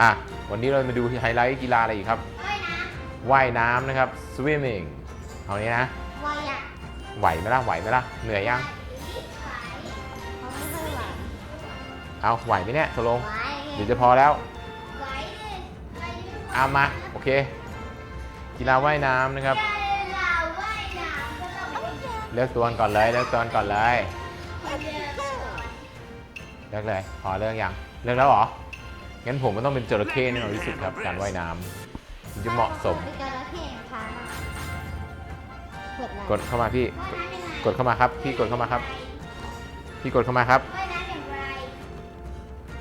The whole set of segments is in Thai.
อะวันนี้เรามาดูไฮไลท์กีฬาอะไรอีกครับ ว่ายน้ว่ายน้ำนะครับ swimming เอานี้นะำว่ายอะไหวไหมล่ะไหวไหมล่ะเหนื่อยยัง เขาไม่ค่อยไหวเอาไหวไหมเนี่ยตกลงไหวเดี๋ยวจะพอแล้วไหวดิไหวดิเอามาโอเค กีฬาว่ายน้ำนะครับ เราว่ายน้ำก็ต้องเลือกตัวก่อนเลยเลือกตัวก่อนเลยคนเดียวเลือกเลย พอเลือกยัง เลือกแล้วเหรอ งั้นผมมันต้องเป็นจระเข้แน่นอนที่สุดครับ การว่ายน้ำมันจะเหมาะสมเป็นจระเข้ช้ามากกดเลยกดเข้ามาพี่ว่ายน้ำยังไงกดเข้ามาครับ พี่กดเข้ามาครับ พี่กดเข้ามาครับ ว่ายน้ำอย่างไร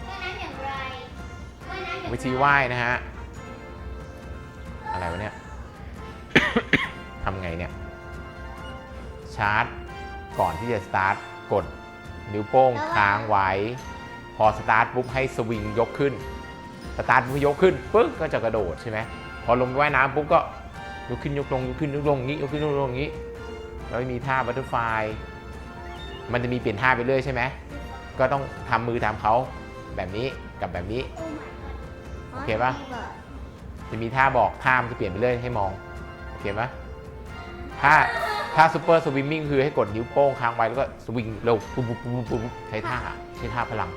ว่ายน้ำอย่างไรว่ายน้ำอย่างไรวิธีว่ายนะฮะ อะไรวะเนี่ย ทำไงเนี่ย ชาร์จ ก่อนที่จะสตาร์ท กดนิ้วโป้งค้างไว้ พอสตาร์ทปุ๊บให้สวิงยกขึ้น สตาร์ทปุ๊บยกขึ้นปึ๊บก็จะกระโดดใช่ไหมพอลงไปว่ายน้ำปุ๊บก็ยกขึ้นยกลงยกขึ้นยกลงงนี้ยกขึ้นยกลงอย่างนี้แล้วมีท่าบัตเตอร์ไฟมันจะมีเปลี่ยนท่าไปเรื่อยใช่ไหมก็ต้องทำมือทำเขาแบบนี้กับแบบนี้ โอเคปะจะมีท่าบอกท่ามันจะเปลี่ยนไปเรื่อยให้มอง โอเคปะถ้าถ้าซูเปอร์สวิมมิ่งคือให้กดนิ้วโป้งค้างไว้แล้วก็สวิงเร็วปุ๊บปุ๊บปุ๊บปุ๊บใช้ท่าใช้ท่าพลัง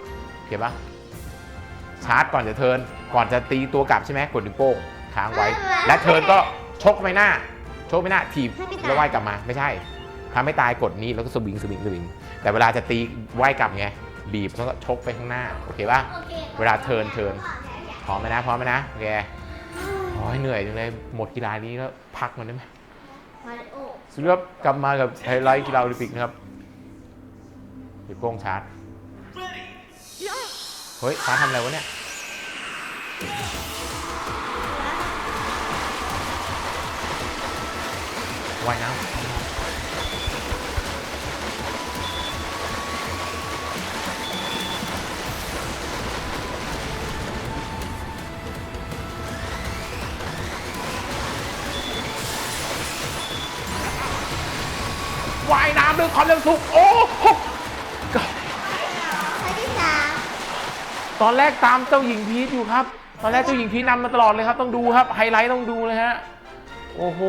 โอเคปะชาร์จก่อนจะเทิร์นก่อนจะตีตัวกลับใช่ไหมกดนิ้วโป้งค้างไว้ และเทิร์นก็ชกไปหน้า ชกไปหน้าถีบแล้วว่ายกลับมาไม่ใช่ทำให้ตายกดนี้แล้วก็สวิงสวิงสวิง แต่เวลาจะตีว่ายกลับไงบีบแล้วก็ชกไปข้างหน้าโอเคปะโอคเวลาเทิร์นเทิร์นพร้อมไหมนะพร้อมไหมนะโอเคโอ้ยเหนื่อยจังเลยหมดกีฬานี้แล้วพักมันได้ไหมมาริโอสุดยอดกลับมากับไฮไลท์กีฬาโอลิมปิกนะครับเดี๋ยวโป้งชาร์จเฮ้ยชาทำอะไรวะเนี่ยว่ายน้ำว่ายน้ำด้วยความเร็วสูงโอ้ ตอนแรกตามเจ้าหญิงพีทอยู่ครับ ตอนแรกเจ้าหญิงพีทนำมาตลอดเลยครับ ต้องดูครับ ไฮไลท์ต้องดูเลยฮะ โอ้โห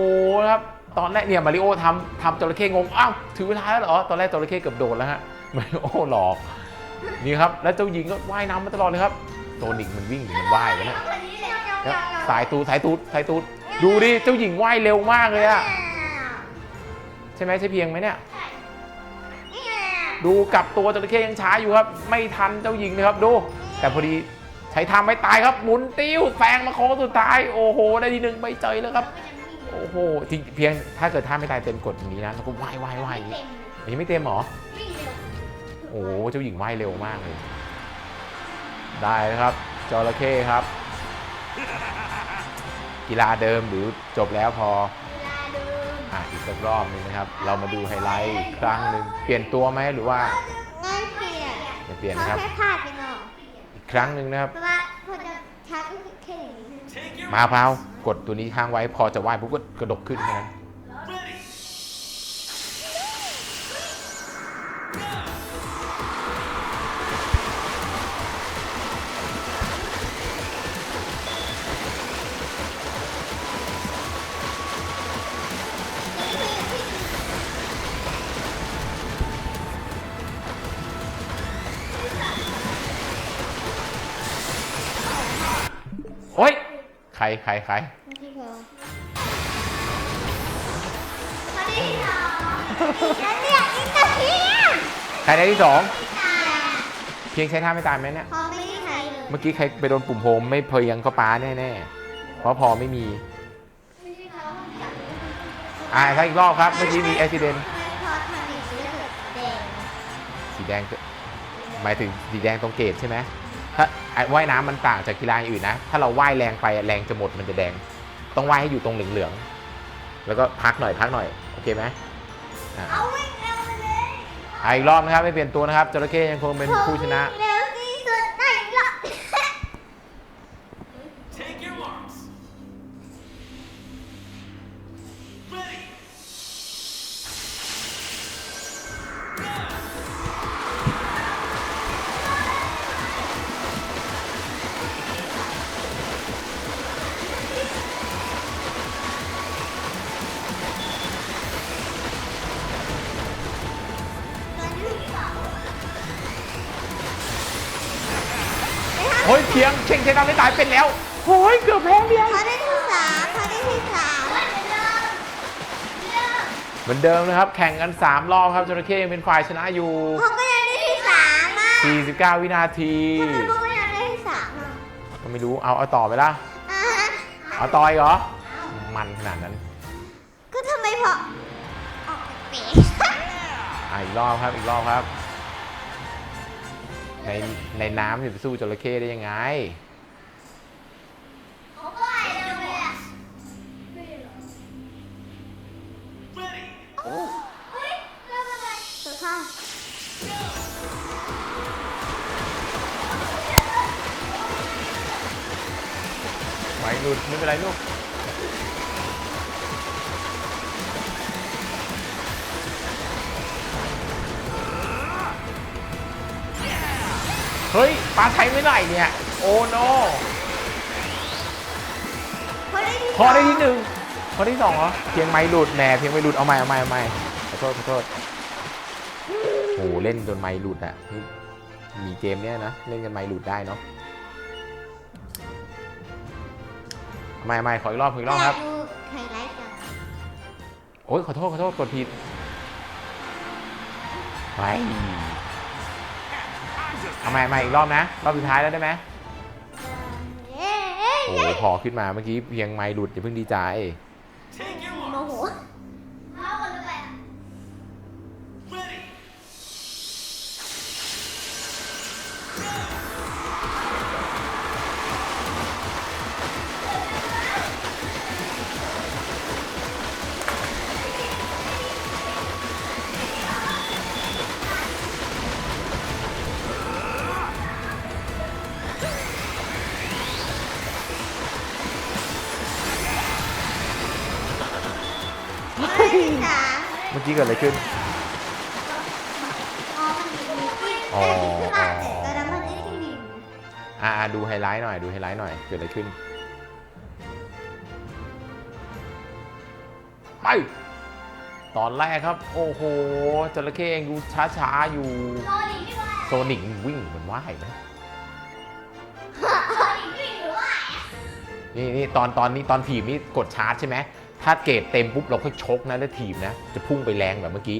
ครับ ตอนแรกเนี่ยมาริโอทำทำจระเข้งง อ้าว ถึงเวลาแล้วเหรอ ตอนแรกจระเข้เกือบโดนแล้วฮะ มาริโอหลอก นี่ครับ แล้วเจ้าหญิงก็ว่ายน้ำมาตลอดเลยครับ โซนิกมันวิ่งหรือมันว่ายกันเนี่ยคนนี้เลยแล้วสายตูดสายตูดสายตูด ดูดิ เจ้าหญิงว่ายเร็วมากเลยอะใช่ไหมใช่เพียงไหมเนี่ยดูกลับตัวจระเข้ยังช้าอยู่ครับ ไม่ทันเจ้าหญิงนะครับ ดู แต่พอดีใช้ทำไม่ตายครับหมุนติ้วแซงมาโค้งสุดท้าย โอ้โห ได้ทีหนึ่งไม่เจยแล้วครับ โอ้โหจริงเพียงถ้าเกิดท่าไม่ตายเต็มกดอย่างนี้นะแล้วก็ว่ายว่ายว่ายอย่างนี้ยังไม่เต็มเหรอวิ่งเร็วโอ้โห เจ้าหญิงว่ายเร็วมากเลย ได้แล้วครับ จระเข้ครับ กีฬาเดิมหรือจบแล้วพอเวลาเดิมอะอีกสักรอบหนึงนะครับ เรามาดูไฮไลท์อีกครั้งหนึ่งเปลี่ยนตัวไหมหรือว่าง่ายเปลี่ยนไม่เปลี่ยนเขานะครับแค่พลาดไปหน่อยอีก ครั้งหนึ่งนะครับ เพราะว่าพอจะชักแค่อย่างนี้ มาพร้าวกดตัวนี้ค้างไว้พอจะไหวปุ๊บก็กระดกขึ้นแค่นั้น โอ๊ยใครใครใครไม่ใช่เขามาที่สองแล้วเนี่ยอินเตอร์เฮียใครได้ที่สองตายเพียงใช้ท่าไม่ตายไหมเนี่ยเขาไม่ได้ใช้เลยเมื่อกี้ใครไปโดนปุ่มโฮมไม่เพลียงก็ป้าแน่ๆเพราะพอไม่มีไม่ใช่เขาจับอ่าถ้าอีกรอบครับเมื่อกี้มีอุบิเหตุพอทำอย่างนี้แล้วเกิดแดงสีแดงก็หมายถึงสีแดงตรงเกตใช่ไหม ถ้าไอ้ว่ายน้ำมันต่างจากกีฬาอย่างอื่นนะ ถ้าเราว่ายแรงไปแรงจะหมดมันจะแดง ต้องว่ายให้อยู่ตรงเหลืองๆแล้วก็พักหน่อยพักหน่อย โอเคไหมอ่าเอาวิ่งเร็วเลยอะอีกรอบนะครับไม่เปลี่ยนตัวนะครับจระเข้ยังคงเป็นผู้ชนะ เพียงเช่งเช่นทำไม่ตายเป็นแล้วโอ้ยเกือบแพ้เพียงเขาได้ที่สามเขาได้ที่สามเหมือนเดิมนะครับ แข่งกัน 3 รอบครับจระเข้ยังเป็นฝ่ายชนะอยู่เขาก็ยังได้ที่สามอะ49วินาทีทำไมเขาก็ยังได้ที่สามอะก็ไม่รู้เอาเอาต่อไปละอ่าเอาต่ออีกเหรอ มันขนาดนั้นก็ทำไมพอออกเป๋ อะอีกรอบครับอีกรอบครับ ในในน้ำจะไปสู้จระเข้ได้ยังไงเขาก็ไอ้เราเลยอะ Ready. เฮ้ยเราอะไรสุดท้ายไหวหลุดไม่เป็นไรลูก เฮ้ยปลาใช้ไม่ไหลเนี่ย โอ้โนเขาได้ที่พอได้ที่หนึ่งพอที่สองเหรอ เพียงไม่หลุดแหน่เพียงไม่หลุดเอาใหม่เอาใหม่เอาใหม่ขอโทษขอโทษโอ้โหเล่นจนไม่หลุดอะเฮ้ยมีเกมเนี้ยนะ เล่นกันไม่หลุดได้เนาะเอาใหม่เอาใหม่ขออีกรอบขออีกรอบครับดูไฮไลท์ก่อนโอ้ยขอโทษขอโทษกดผิดไป เอาใหม่เอาใหม่อีกรอบนะ รอบสุดท้ายแล้วได้ไหมเย้เย้โอ้โหพอขึ้นมาเมื่อกี้เพียงไม่หลุดอย่าเพิ่งดีใจ Take your โม marks. โห กี้เกิดอะไรขึ้น อ๋อมันมีที่เอ๊ะขึ้นมาแต่ตอนนั้นมันไม่ได้ที่หนึ่งอ่าดูไฮไลท์หน่อย ดูไฮไลท์หน่อย เกิดอะไรขึ้น ไป ตอนแรกครับ โอ้โห จระเข้เองดูช้าๆ อยู่โซนิกไม่ว่าโซนิกวิ่งเหมือนว่ายนะโซนิกวิ่งหรือว่านี่นี่ตอนตอนนี้ตอนถีบนี่กดชาร์จใช่ไหม ถ้าเกรดเต็มปุ๊บเราค่อยชกนะแล้วถีบนะ จะพุ่งไปแรงแบบเมื่อกี้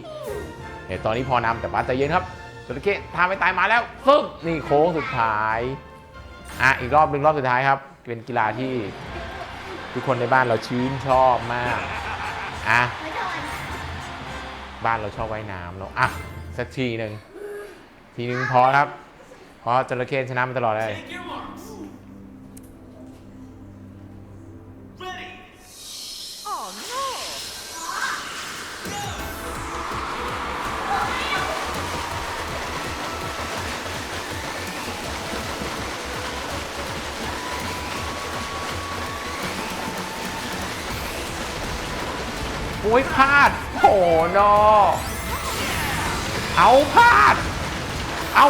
เดี๋ยวตอนนี้พอนำแต่ป้าใจเย็นครับจระเข้ทาไม่ตายมาแล้วฟึ๊บนี่โค้งสุดท้ายอะอีกรอบหนึ่งรอบสุดท้ายครับ เป็นกีฬาที่ทุกคนในบ้านเราชื่นชอบมากอะบ้านเราชอบว่ายน้ำเนาะอะสักทีหนึ่งทีหนึ่งพอครับเพราะจระเข้ชนะมาตลอดเลย อ้ยพลาดโหนอเอาพลาด เอา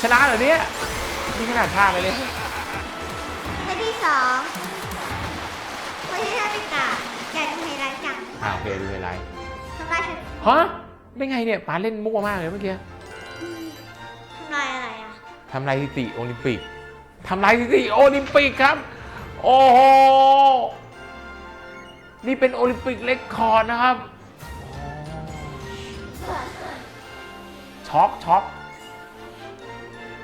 ชนะเหรอเนี่ยนี่ขนาดพลาดเลยเนี่ยได้ที่สองคนที่ได้ไปกาอยากดูไฮไลท์จังอ่าโอเคดูไฮไลท์ทำลายเธอฮะได้ไงเนี่ยป้าเล่นมั่วมากเลยเมื่อกี้ทำลายอะไรอะทำลายสถิติโอลิมปิกทำลายสถิติโอลิมปิกครับ โอ้โห นี่เป็นโอลิมปิกเรคคอร์ดนะครับ ช็อกช็อก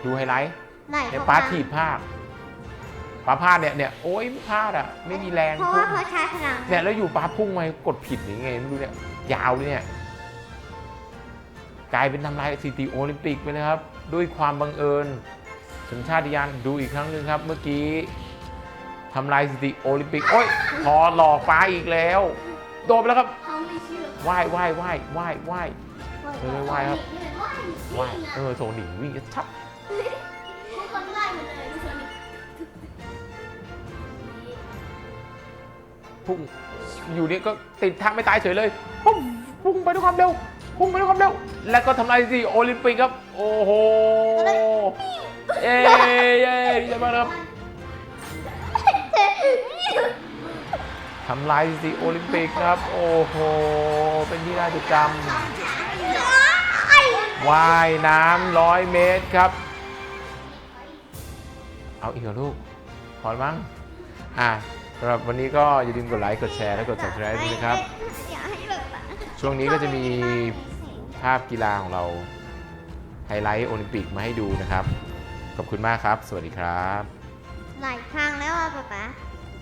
ดูไฮไลท์ไหนเนี่ยเขป้าทำถีบพลาดป้าพลาดเนี่ยเนี่ยโอ้ยพลาดอะ ไม่มีแรงเพราะว่าเขาใช้พลังเนี่ยแล้วอยู่ป้าพุ่งมากดผิดหรือไงไม่รู้เนี่ย ยาวเลยเนี่ย กลายเป็นทำลายสถิติโอลิมปิกไปเลยครับ ด้วยความบังเอิญสัญชาติญาณดูอีกครั้งหนึ่งครับ เมื่อกี้ ทำลายสถิติโอลิมปิกโอ้ยพอหลอกฟ้าอีกแล้ว โดนไปแล้วครับเขาไม่เชื่อว่ายว่ายว่ายว่ายว่าย เออไหว้ครับไหว้ว่ายเออโซนิงวิ่งจะชับทุกคนไหว้หมดเลยทุกคนพุ่งอยู่นี่ก็ติดทางไม่ตายเฉยเลยพุ่งพุ่งไปด้วยความเร็วพุ่งไปด้วยความเร็วแล้วก็ทำลายสถิติโอลิมปิกครับ โอ้โหเย้เย้ดีใจมากครับ ทำลายสิโอลิมปิกครับ โอ้โห เป็นที่น่าจดจำว่ายน้ำร้อยเมตรครับ เอาอีกเหรอลูกพอแล้วมั้งอะสำหรับวันนี้ก็อย่าลืมกดไลค์กดแชร์และกด subscribe ด้วยนะครับ ช่วงนี้ก็จะมีภาพกีฬาของเรา ไฮไลท์โอลิมปิกมาให้ดูนะครับ ขอบคุณมากครับ สวัสดีครับ หลายครั้งแล้วอะป๊าป๊า